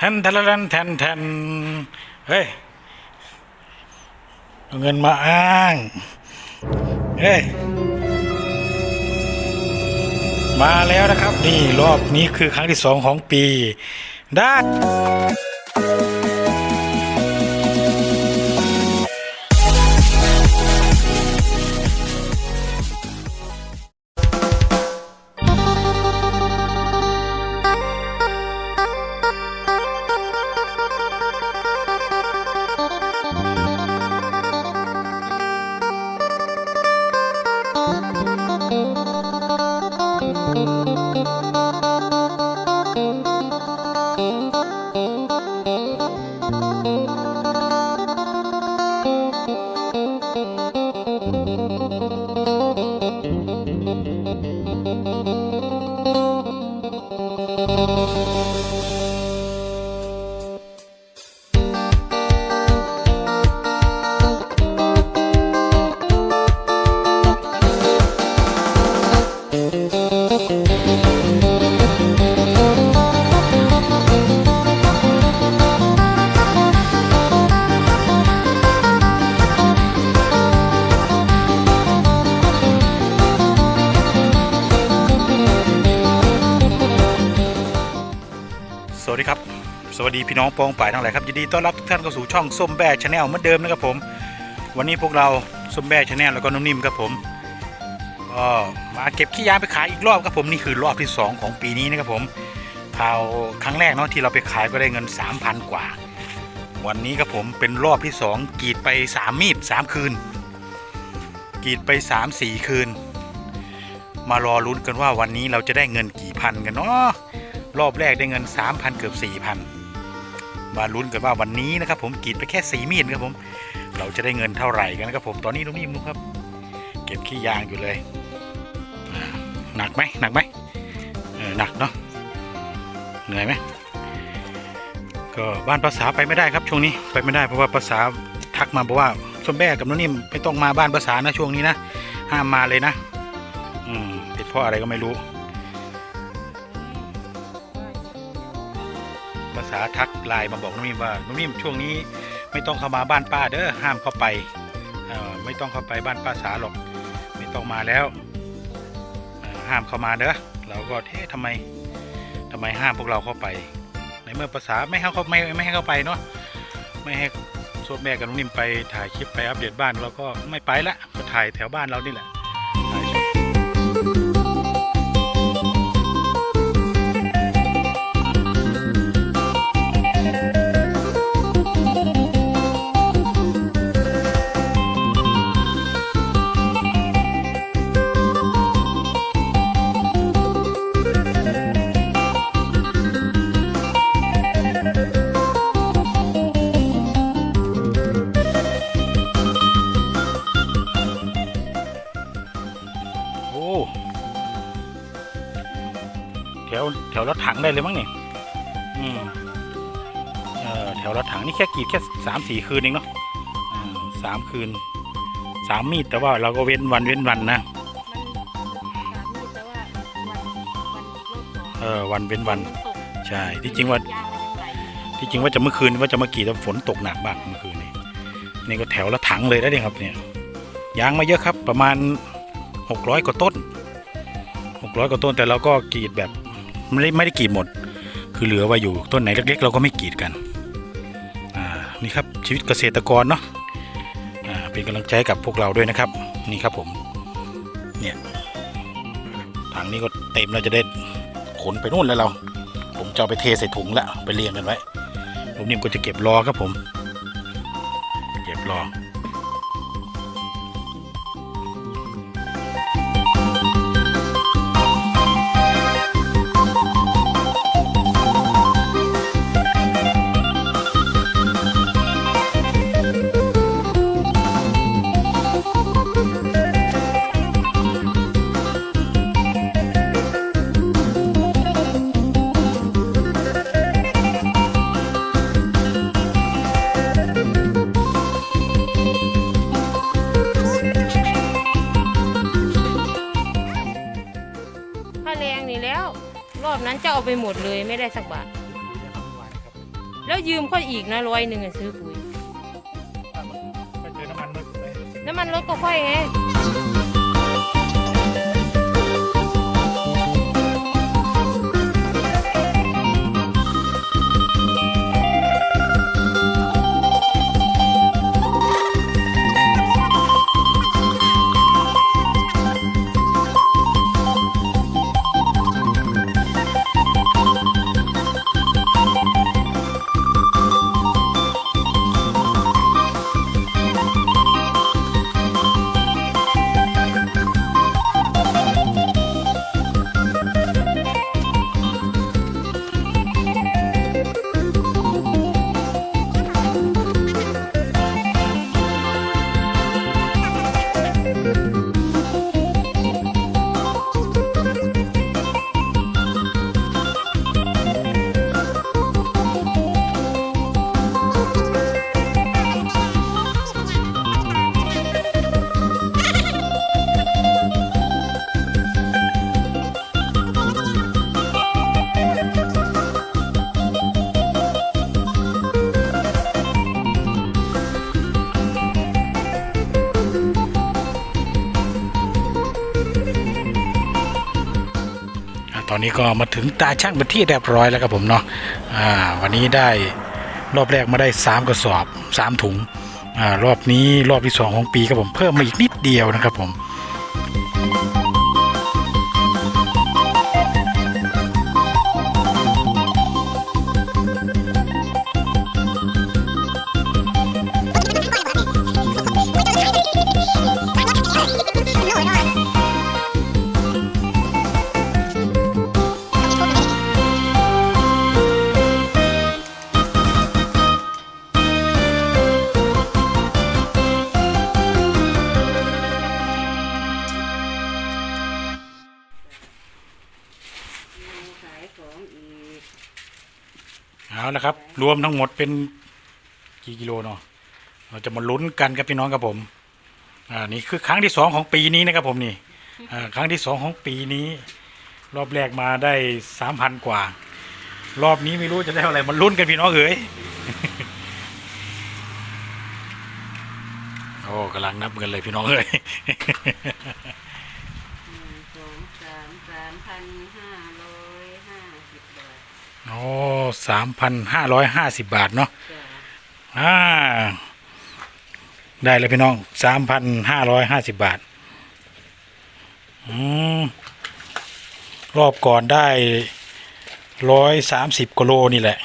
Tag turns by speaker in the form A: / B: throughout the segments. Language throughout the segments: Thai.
A: แทนแทนแทนแทนแทนเฮ้ยเอาเงินมาอ้าง เฮ้ย มาแล้วนะครับ นี่รอบนี้คือครั้งที่สองของปี ได้ สวัสดีพี่น้องปองป่ายทั้งหลายครับยินดีต้อนรับทุกท่านเข้าสู่ช่องส้มแบ่ชาแนลเหมือนเดิมนะครับผม วันนี้พวกเราส้มแบ่ชาแนลแล้วก็นุ่มนิ่มครับผมก็มาเก็บขี้ยางไปขายอีกรอบครับผมนี่คือรอบที่ 2 ของปีนี้นะครับผมข่าวครั้งแรกเนาะที่เราไปขายก็ได้เงิน 3,000 กว่า วันนี้ครับผมเป็นรอบที่ 2กรีดไป 3 มีด 3 คืนกรีดไป 3 4 คืน มารอลุ้นกันว่าวันนี้เราจะได้เงินกี่พันกันเนาะรอบแรกได้เงิน 3,000 เกือบ4,000 มาลุ้นกันว่าวันนี้นะครับ ผมกรีดไปแค่สีมีดนะครับผม เราจะได้เงินเท่าไหร่กันนะครับผมตอนนี้น้องนิ่มครับ เก็บขี้ยางอยู่เลยหนักไหมหนักไหมเออหนักเนาะเหนื่อยไหมก็บ้านภาษาไปไม่ได้ครับช่วงนี้ไปไม่ได้เพราะว่าภาษาทักมาบอกว่าส้มแบ่กับน้องนิ่มไม่ต้องมาบ้านภาษานะช่วงนี้นะห้ามมาเลยนะ อืมเป็นเพราะอะไรก็ไม่รู้ ภาษาทักไลน์มาบอกน้องมิมว่าน้องมิมช่วงนี้ไม่ต้องเข้ามาบ้านป้าเด้อห้ามเข้าไปไม่ต้องเข้าไปบ้านป้าสาหรอก ไม่ต้องมาแล้วห้ามเข้ามาเด้อเราก็เอ๊ะทำไมทำไมห้ามพวกเราเข้าไป ในเมื่อภาษาไม่ให้เขาไม่ไม่ให้เข้าไปเนาะไม่ให้ส่วนแม่กับน้องนิ่มไปถ่ายคลิปไปอัปเดตบ้านเราก็ไม่ไปละก็ถ่ายแถวบ้านเรานี่แหละ แถวแถวรถถังได้เลยมั้งเนี่ยอืมเออแถวรถถังนี่แค่กรีดแค่สามสี่คืนเองเนาะอ่าสามคืนสามมีดแต่ว่าเราก็เว้นวันเว้นวันนะเออวันเว้นวันใช่ที่จริงว่าที่จริงว่าจะเมื่อคืนว่าจะมากรีดแต่ฝนตกหนักมากเมื่อคืนนี้นี่ก็แถวละถังเลยนะเนี่ยครับเนี่ยยางมาเยอะครับประมาณหกร้อยกว่าต้นหกร้อยกว่าต้นแต่เราก็กรีดแบบ ไม่ได้ไม่ได้กรีดหมด คือเหลือไว้อยู่ต้นไหนเล็กๆ เราก็ไม่กรีดกันอ่านี่ครับชีวิตเกษตรกรเนาะอ่าเป็นกำลังใจกับพวกเราด้วยนะครับ นี่ครับผมเนี่ยถังนี้ก็เต็มเราจะได้ขนไปนู่นแล้วเรา ผมจะไปเทใส่ถุงแล้วไปเรียงกันไว้ผมนิ่มก็จะเก็บรอครับผม เก็บรอ
B: เอาไปหมดเลยไม่ได้สักบาท แล้วยืมค่อยอีกนะร้อยหนึ่งอะซื้อปุ๋ย
A: ไปเจอน้ำมันมึกไหม
B: น้ำมันรถก็ค่อยไง
A: อนนี้ก็มาถึงตาช่างเป็นที่เรียบร้อยแล้วครับผมเนาะอ่าวันนี้ได้รอบแรกมาได้สามกระสอบสามถุงอ่ารอบนี้รอบที่สองของปีครับผมเพิ่มมาอีกนิดเดียวนะครับผม เอาละครับ รวมทั้งหมดเป็นกี่กิโลเนาะเราจะมาลุ้นกันครับพี่น้องครับผมอ่านี่คือครั้งที่สองของปีนี้นะครับผมนี่อ่าครั้งที่สองของปีนี้ รอบแรกมาได้สามพันกว่า รอบนี้ไม่รู้จะได้เท่าไรมาลุ้นกันพี่น้องเอ๋ยโอ้กำลังนับเงินเลยพี่น้องเอ๋ย
B: หนึ่งสองสามสามพันห้าร้อยห้าสิบบาท
A: โอ้สามพันห้าร้อยห้าสิบบาทเนาะ
B: จ้ะ
A: อ่าได้เลยพี่น้องสามพันห้าร้อยห้าสิบบาท อืม รอบก่อนได้ร้อยสามสิบกิโลนี่แหละ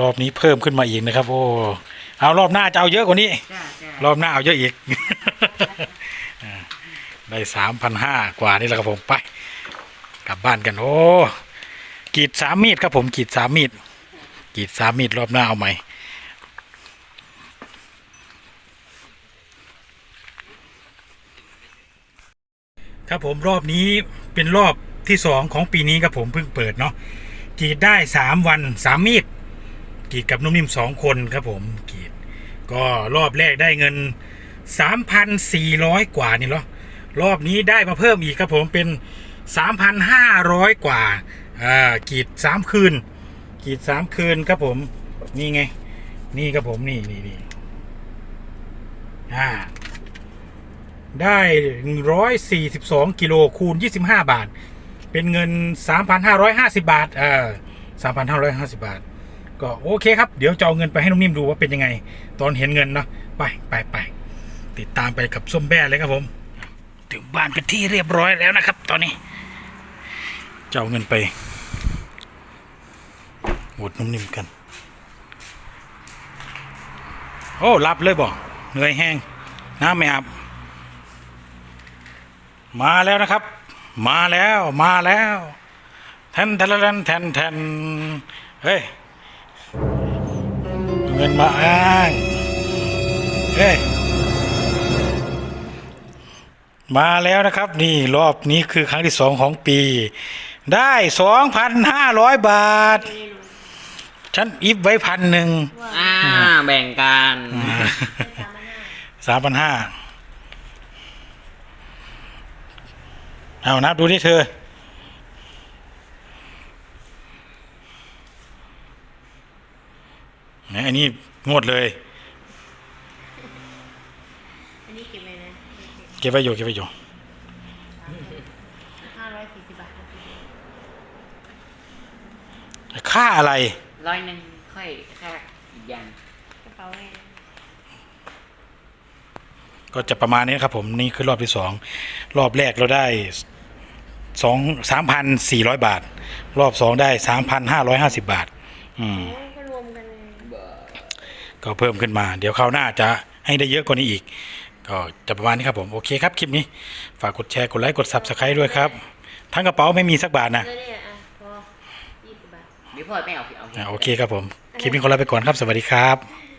A: รอบนี้เพิ่มขึ้นมาอีกนะครับ โอ้ เอารอบหน้าจะเอาเยอะกว่านี้
B: จ้ะจ้ะ
A: รอบหน้าเอาเยอะอีกอ่า ได้สามพันห้ากว่านี่แหละครับผมไป กลับบ้านกันโอ้กีดสามมีดครับผมกีดสามมีดกีดสามมีดรอบหน้าเอาใหม่ครับผมรอบนี้เป็นรอบที่สองของปีนี้ครับผมเพิ่งเปิดเนาะกีดได้สามวันสามมีดกีดกับนุ่มนิ่มสองคนครับผมกีดก็รอบแรกได้เงิน3,400กว่านี่เหรอ รอบนี้ได้มาเพิ่มอีกครับผมเป็น 3,500 กว่าอ่ากีดสามคืน กีดสามคืนครับผม นี่ไง นี่ครับผมนี่นี่นี่อ่าได้ 142 กิโลคูณ 25 บาท เป็นเงิน 3,550 บาทเออ3,550 บาท ก็โอเคครับ เดี๋ยวจะเอาเงินไปให้นุ่มนิ่มดูว่าเป็นยังไง ตอนเห็นเงินเนาะ ไปไปไปติดตามไปกับส้มแบ้เลยครับผม ถึงบ้านเป็นที่เรียบร้อยแล้วนะครับ ตอนนี้จะเอาเงินไปหวดนุ่มนิ่มกัน โอ้รับเลยบ่เหนื่อยแห้งน้ำไม่อาบมาแล้วนะครับ มาแล้วมาแล้วแทนแทนแทนแทนแทนเฮ้ยเงินมาอ้างเฮ้ย มาแล้วนะครับนี่รอบนี้คือครั้งที่สองของปี ได้สองพันห้าร้อยบาท ฉันอิฟไว้พันหนึ่ง
C: อ่าแบ่งกัน
A: สามพันห้าเอานับดูนี่เธอ นะอันนี้งวดเลย
D: เก็บ
A: ไว้อยู่เก็บไว้อยู่
D: ห้าร้อยสี่สิบบาท
A: ค่าอะไร
C: ร้อยหนึ่งค่อยค่าอีกอย่าง
D: กระเป๋าไง
A: ก็จะประมาณนี้ครับผมนี่คือรอบที่สองรอบแรกเราได้สองสามพันสี่ร้อยบาท รอบสองได้สามพันห้าร้อยห้าสิบบาท อืม
D: ก็รวมกันเลย
A: ก็เพิ่มขึ้นมา เดี๋ยวคราวหน้าจะให้ได้เยอะกว่านี้อีก ก็จะประมาณนี้ครับผม โอเคครับ คลิปนี้ ฝากกดแชร์ กดไลค์ กด subscribe ด้วยครับ ทั้งกระเป๋าไม่มีสักบาทนะ
D: แล้วเนี่ยอะพอยี่สิบบาท
C: เดี๋ยวพ่อไม่เอาเอา
A: อ่าโอเคครับผม คลิปนี้ขอลาไปก่อนครับ สวัสดีครับ
D: อ